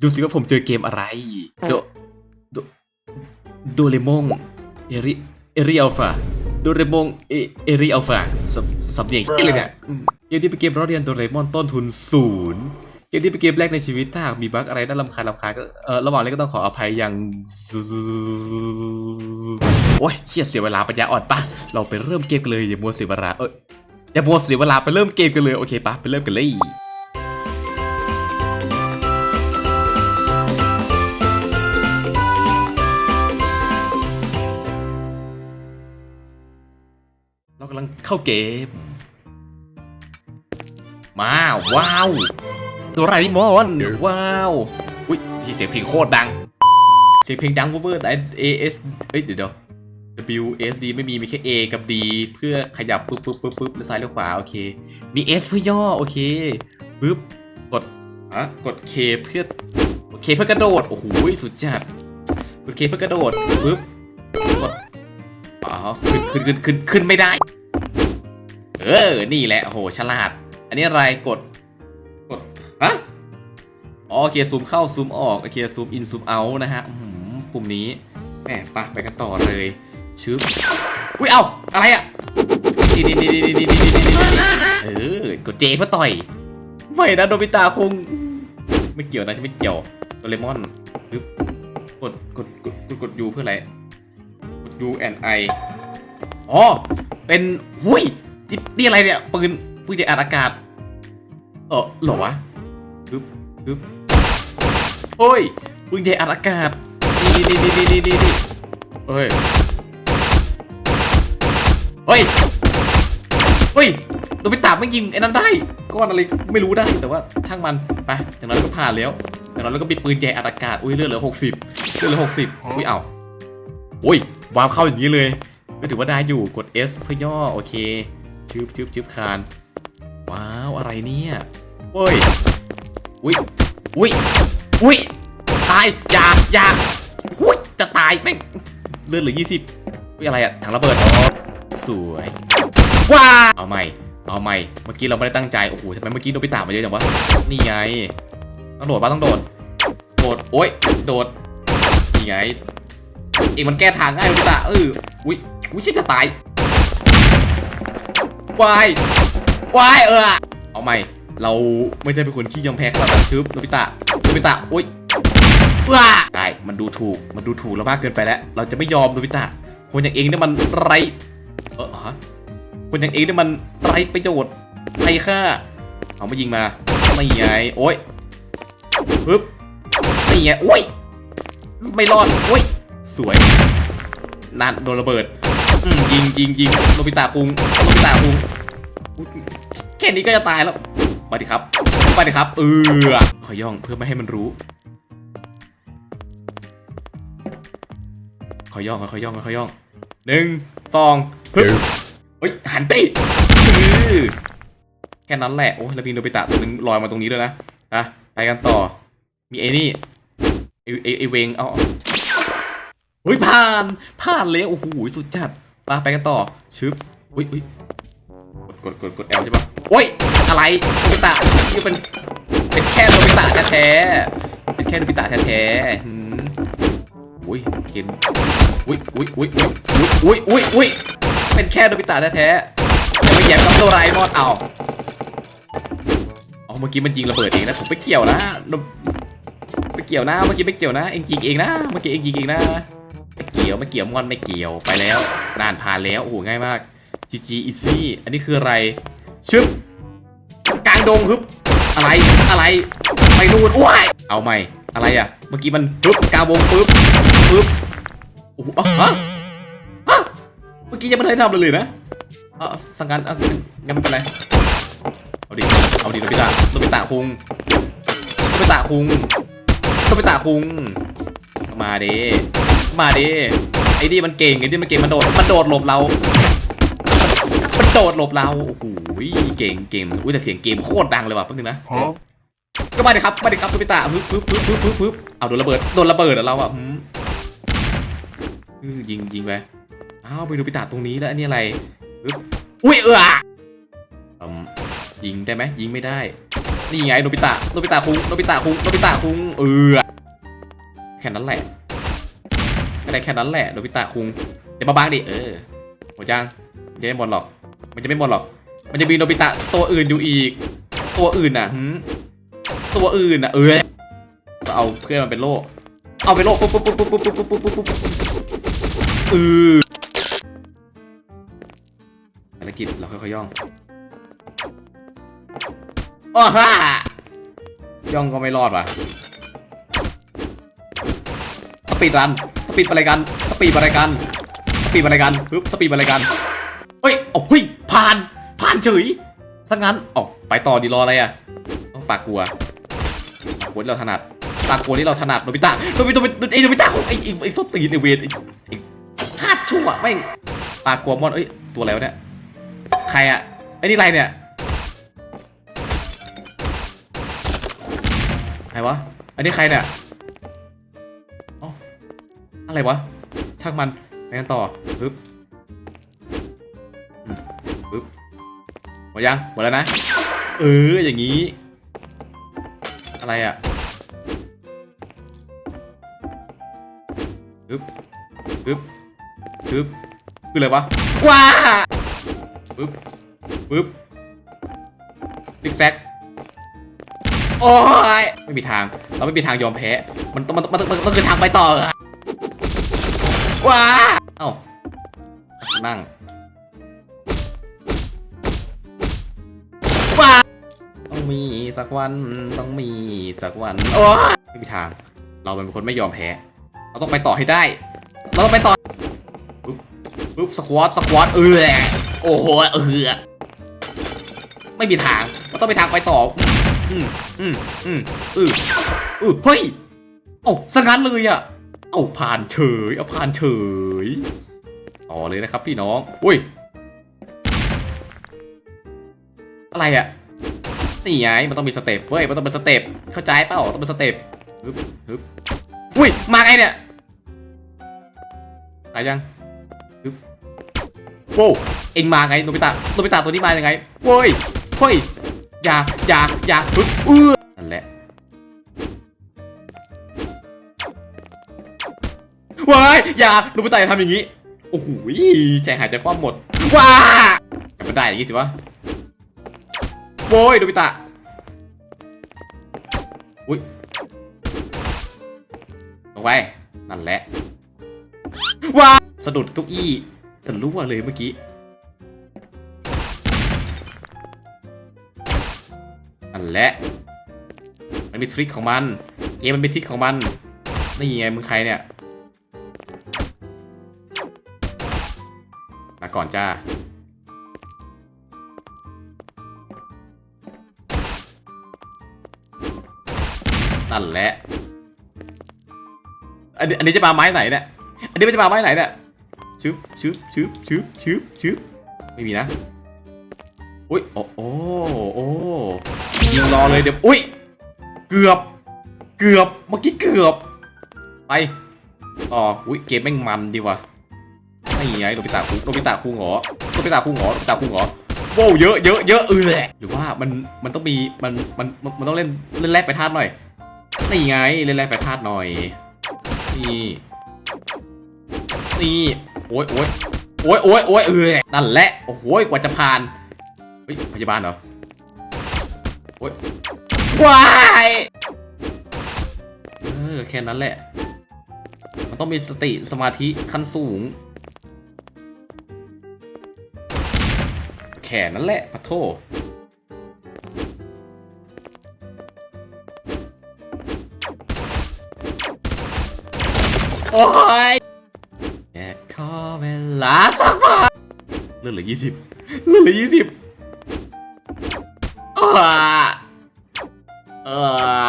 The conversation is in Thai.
ดูสิว่าผมเจอเกมอะไร โด โดโดเรมอนเอริ เอริอัลฟาโดเรมอนเอเอริอัลฟาสำสำเนียงเหี้ยเลยเนี่ยอืมเกมที่เป็นเกมเราเรียนโดเรมอนต้นทุนศูนย์เกมที่เป็นเกมแรกในชีวิตถ้าหากมีบั๊กอะไรน่ารำคาญรำคาญก็เออระหว่างเล่นก็ต้องขออภัยอย่างโอ้ยเฮียเสียเวลาปัญญาอ่อนปะเราไปเริ่มเกมกันเลยอย่ามัวเสียเวลาเอออย่ามัวเสียเวลาไปเริ่มเกมกันเลยโอเคปะไปเริ่มกันเลย เรากำลังเข้าเกม มาว้าวโดราเอมอนว้าวอุ้ยเสียงเพลงโคตรดัง เสียงเพลงดังเวอร์แต่ A S เอ้ยเดี๋ยวดอ W S D ไม่มีมีแค่ A กับ D เพื่อขยับปุ๊บปุ๊บปุ๊บปุ๊บซ้ายแล้วขวาโอเค มี S เพื่อย่อโอเคปุ๊บกดอะกด K เพื่อโอเคเพื่อกระโดดโอ้โหสุดจัดกด K เพื่อกระโดดปุ๊บกดอ๋อขึ้นขึ้นขึ้นขึ้นขึ้นไม่ได้ เออ นี่แหละโอ้โหฉลาด อันนี้อะไรกด กด ฮะอ๋อโอเคซูมเข้าซูมออก โอเคซูมอินซูมเอานะฮะอืมปุ่มนี้แหมไปไปกันต่อเลย ชึบ อุ้ย เอ้าอะไรอะนี่นี่นี่นี่นี่นี่นี่นี่เออ กดเจเพื่อต่อย ไม่นะโดบิตาคง ไม่เกี่ยวนะฉันไม่เกี่ยวโดเรมอนปึ๊บกด กด กด กดกดยูเพื่ออะไร กด U and I อ๋อ เป็น หุย นี่นี่อะไรเนี่ยปืนปืนใหญ่อัดอากาศ เออเหรอวะปึ๊บปึ๊บเฮ้ยปืนใหญ่อัดอากาศนี่นี่นี่นี่นี่นี่นี่เฮ้ยเฮ้ยเฮ้ยโดนไปตาบไม่ยิงไอ้นั้นได้ก้อนอะไรไม่รู้ได้แต่ว่าช่างมันไปอย่างนั้นก็ผ่านแล้วอย่างนั้นเราก็ปิดปืนใหญ่อัดอากาศอุ้ยเลือดเหลือหกสิบเลือดเหลือหกสิบอุ้ยเอาอุ้ยวาร์ปเข้าอย่างนี้เลย ก็ถือว่าได้อยู่กด S เพื่อย่อโอเค ชึบชึบชึบคาน ว้าว อะไรเนี่ยเฮ้ย อุ้ย อุ้ย อุ้ย ตาย อย่า อย่าอุ้ย จะตายแม่งเลือดเหลือยี่สิบอุ้ยอะไรอะถังระเบิดอ๋อสวย ว้า เอาใหม่ เอาใหม่ เมื่อกี้เราไม่ได้ตั้งใจ โอ้โหทำไมเมื่อกี้โดนไปตามมาเยอะจังวะ นี่ไง ต้องโดดปะต้องโดด โดด โอ้ย โดด นี่ไงเองมันแก้ทางง่ายโดนไปตาเอออุ้ยอุ้ยชิจะตาย วายวายเออ เอาใหม่ เราไม่ใช่เป็นคนที่ยอมแพ้ขนาดนั้นคือโนบิตะโนบิตะอุ้ยว้าได้มันดูถูก มันดูถูกเรามากเกินไปแล้ว เราจะไม่ยอมโนบิตะ คนอย่างเองเนี่ยมันไร เออฮะ คนอย่างเองเนี่ยมันไรประโยชน์ไรค่า เอามายิงมาไม่ไงโอ้ยปึ๊บนี่ไงโอ้ย ไม่รอดโอ้ย สวยนั่นโดนระเบิด อืมยิงยิงยิงโนบิตะคุงโนบิตะคุงแค่นี้ก็จะตายแล้วมาดิครับมาดิครับเออขอย่องเพื่อไม่ให้มันรู้ขอย่องขอย่องขอย่องหนึ่งสองฮึบเฮ้ยหันไปแค่นั้นแหละโอ้ยแล้วมีโนบิตะตัวหนึงลอยมาตรงนี้ด้วยนะอะไปกันต่อ มีไอ้นี่ไอ้ไอ้ไอ้เวงเอาเอาเฮ้ยผ่านผ่านเลยโอ้โหสุดจัด ปไปกันต่อชึบอุ้ยอุ้ยกดกดกดกด L ใช่ปะโอ้ยอะไรโนบิตะนี่เป็นเป็นแค่โนบิตะแท้ๆเป็นแค่โนบิตะแท้ๆหืมอุ้ยเกมอุ้ยอุ้ยอุ้ยอุ้ยอุ้ยอุ้ยอุ้ยเป็นแค่โนบิตะแท้ๆอย่าไปแย่งกับโดรมอนเอาเอาเมื่อกี้มันยิงระเบิดเองนะผมไม่เกี่ยวนะไม่เกี่ยวนะเมื่อกี้ไม่เกี่ยวนะเองยิงเองนะเมื่อกี้เองยิงเองนะ กี่ยวไม่เกี่ยวมอนไม่เกี่ยวไปแล้วนานผ่านแล้วโอ้โหง่ายมาก GG easy อันนี้คืออะไรชึบกลางดงฮึบอะไรอะไรไปนู่นว้ายเอาใหม่อะไรอะ เมื่อกี้มันปึ๊บกลางวงปึ๊บปึ๊บโอ้โหฮะฮะเมื่อกี้ยังไม่ได้ทำเลยนะเอะสังกันอะงั้นไม่เป็นไรเอาดิเอาดิโนบิตะโนบิตะคุงโนบิตะคุงโนบิตะคุงมาเด้ มาเด้ไอ้นี่มันเก่งไอ้นี่มันเก่งมันโดดมันโดดหลบเรามันโดดหลบเราโอ้โหเก่งเก่งอุ้ยแต่เสียงเกมโคตรดังเลยว่ะแป๊บนึงนะก็มาดิครับมาดิครับโนบิตะปึ๊บปึ๊บปึ๊บปึ๊บปึ๊บปึ๊บเอาโดนระเบิดโดนระเบิดเหรอเราอะหืมอื้อยิงยิงไปอ้าวไปโนบิตะตรงนี้แล้วอันนี้อะไรปึ๊บอุ้ยเอออืมยิงได้ไหมยิงไม่ได้นี่ไงโนบิตะโนบิตะคุงโนบิตะคุงโนบิตะคุงเออแค่นั้นแหละแค่ ได้แค่นั้นแหละโนบิตะคุงเดี๋ยวมาบังดิเออหมดยังมันจะไม่หมดหรอก มันจะไม่หมดหรอก มันจะมีโนบิตะตัวอื่นอยู่อีก ตัวอื่นน่ะตัวอื่นน่ะเออเอาเพื่อนมันเป็นโล่เอาเป็นโล่ปุ๊บปุ๊บปุ๊บปุ๊บปุ๊บปุ๊บปุ๊บปุ๊บปุ๊บเออภารกิจเราค่อยๆย่องอ้อฮ่าย่องก็ไม่รอดว่ะสปีดรัน สปีดอะไรกันสปีดอะไรกันสปีดอะไรกันปึ๊บสปีดอะไรกันเฮ้ยโอ้เฮ้ยผ่านผ่านเฉยซะงั้นอ๋อไปต่อดีรออะไรอะต้องปากกลัวปากกลัวที่เราถนัดปากกลัวที่เราถนัดโนบิตะโนบิตะไอ้โนบิตะไอ้ไอ้ไอ้ส้นตีนไอ้เวรไอ้ชาติชั่วไม่ปากกลัวมอนเอ้ยตัวอะไรวะเนี่ยใครอะไอ้นี่อะไรเนี่ยใครวะอันนี้ใครเนี่ย อะไรวะช่างมันไปกันต่อปึ๊บปึ๊บหมดยังหมดแล้วนะ เอออย่างนี้ อะไรอะปึ๊บปึ๊บปึ๊บคืออะไรวะว้าปึ๊บปึ๊บติ๊กแซกโอ้ยไม่มีทาง เราไม่มีทางยอมแพ้ มันต้องมันต้องมันต้องมันต้องคือทางไปต่ออะ ว้าเอ้านั่งว้าต้องมีสักวันต้องมีสักวันโอ้ยไม่มีทาง เราเป็นคนไม่ยอมแพ้ เราต้องไปต่อให้ได้ เราต้องไปต่อปึ๊บปึ๊บสควอตสควอตเออโอ้โหเออไม่มีทางเราต้องไปทางไปต่อ อืมอืมอืมอืออือเฮ้ยเอ้าสังั้นเลยอะ เอาผ่านเฉย เอาผ่านเฉยต่อเลยนะครับพี่น้อง อุ้ย อะไรอะนี่ไงมันต้องมีสเต็ปเว้ย มันต้องเป็นสเต็ป เข้าใจเปล่าต้องเป็นสเต็ปฮึบฮึบอุ้ย มาไงเนี่ยตายยังฮึบโว้เอ็งมาไงโนบิตะโนบิตะตัวนี้มายังไงโว้ยเฮ้ยอย่าอย่าอย่าฮึบเออ ว้ายอย่าโนบิตะอย่าทำอย่างนี้ โอ้โหใจหายใจคว่ำหมด ว้าอย่ามได้อย่างนี้สิวะโว้ยโนบิตะอุ้ยลงไปนั่นแหละ ว้าสะดุดเก้าอี้จะรั่วเลยเมื่อกี้นั่นแหละมันมีทริคของมัน เกมมันมีทริคของมันนี่ไงมึงใครเนี่ย มาก่อนจ้า นั่นแหละ อันนี้อันนี้จะมาไม้ไหนเนี่ย อันนี้มันจะมาไม้ไหนเนี่ยชึบชึบชึบชึบชึบชึบไม่มีนะ อุ้ย โอ้โอ้โอ้ยิงรอเลยเดี๋ยว อุ้ย เกือบ เกือบ เมื่อกี้เกือบ ไป ต่อ อุ้ย เกมแม่งมันดีว่ะ ไอ้ไงโนบิตะคุงโนบิตะคุงเหรอโนบิตะคุงเหรอโนบิตะคุงเหรอโว้เยอะเยอะเยอะเออแหละหรือว่ามันมันต้องมีมันมันมันมันต้องเล่นเล่นแรกไปธาตุหน่อยนี่ไงเล่นแรกไปธาตุหน่อยนี่นี่โอ้ยโอ้ยโอ้ยโอ้ยโอ้ยเออนั่นแหละโอ้โหกว่าจะผ่านเฮ้ยพยาบาลเหรอโอ้ยว้ายเออแค่นั้นแหละ มันต้องมีสติสมาธิขั้นสูง แค่นั้นแหละปะโทโอ้ยแค่ขอเวลาสักพักเลือดเหลือยี่สิบเลือดเหลือยี่สิบเออเออ